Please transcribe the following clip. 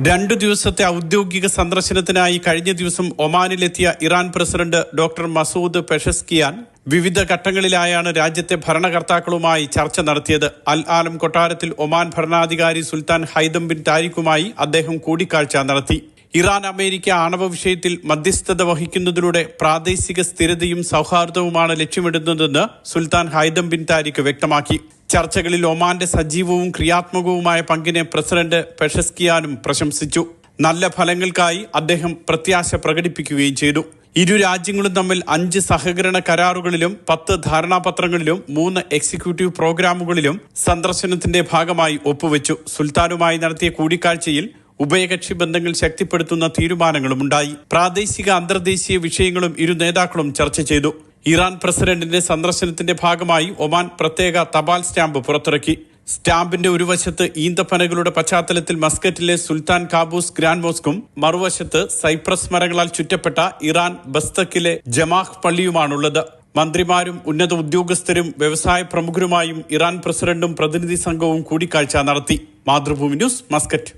രണ്ടു ദിവസത്തെ ഔദ്യോഗിക സന്ദർശനത്തിനായി കഴിഞ്ഞ ദിവസം ഒമാനിലെത്തിയ Iran president doctor Masoud Pezeshkian വിവിധ ഘട്ടങ്ങളിലായാണ് രാജ്യത്തെ ഭരണകർത്താക്കളുമായി ചർച്ച നടത്തിയത്. അൽ ആലം കൊട്ടാരത്തിൽ ഒമാൻ ഭരണാധികാരി സുൽത്താൻ ഹൈദം ബിൻ താരിഖുമായി അദ്ദേഹം കൂടിക്കാഴ്ച നടത്തി. ഇറാൻ അമേരിക്ക ആണവ വിഷയത്തിൽ മധ്യസ്ഥത വഹിക്കുന്നതിലൂടെ പ്രാദേശിക സ്ഥിരതയും സൗഹാർദ്ദവുമാണ് ലക്ഷ്യമിടുന്നതെന്ന് സുൽത്താൻ ഹൈദം ബിൻ താരിഖ് വ്യക്തമാക്കി. ചർച്ചകളിൽ ഒമാന്റെ സജീവവും ക്രിയാത്മകവുമായ പങ്കിനെ പ്രസിഡന്റ് പെഷസ്കിയാനും പ്രശംസിച്ചു. നല്ല ഫലങ്ങൾക്കായി അദ്ദേഹം പ്രത്യാശ പ്രകടിപ്പിക്കുകയും ചെയ്തു. ഇരു രാജ്യങ്ങളും തമ്മിൽ അഞ്ച് സഹകരണ കരാറുകളിലും പത്ത് ധാരണാപത്രങ്ങളിലും മൂന്ന് എക്സിക്യൂട്ടീവ് പ്രോഗ്രാമുകളിലും സന്ദർശനത്തിന്റെ ഭാഗമായി ഒപ്പുവെച്ചു. സുൽത്താനുമായി നടത്തിയ കൂടിക്കാഴ്ചയിൽ ഉഭയകക്ഷി ബന്ധങ്ങൾ ശക്തിപ്പെടുത്തുന്ന തീരുമാനങ്ങളും ഉണ്ടായി. പ്രാദേശിക അന്തർദേശീയ വിഷയങ്ങളും ഇരു നേതാക്കളും ചർച്ച ചെയ്തു. ഇറാൻ പ്രസിഡന്റിന്റെ സന്ദർശനത്തിന്റെ ഭാഗമായി ഒമാൻ പ്രത്യേക തപാൽ സ്റ്റാമ്പ് പുറത്തിറക്കി. സ്റ്റാമ്പിന്റെ ഒരു വശത്ത് ഈന്തപ്പനകളുടെ പശ്ചാത്തലത്തിൽ മസ്കറ്റിലെ സുൽത്താൻ കാബൂസ് ഗ്രാൻഡ് മോസ്കും മറുവശത്ത് സൈപ്രസ് മരങ്ങളാൽ ചുറ്റപ്പെട്ട ഇറാൻ ബസ്തക്കിലെ ജമാഹ് പള്ളിയുമാണുള്ളത്. മന്ത്രിമാരും ഉന്നത ഉദ്യോഗസ്ഥരും വ്യവസായ പ്രമുഖരുമായും ഇറാൻ പ്രസിഡന്റും പ്രതിനിധി സംഘവും കൂടിക്കാഴ്ച നടത്തി. Mathrubhumi news Muscat.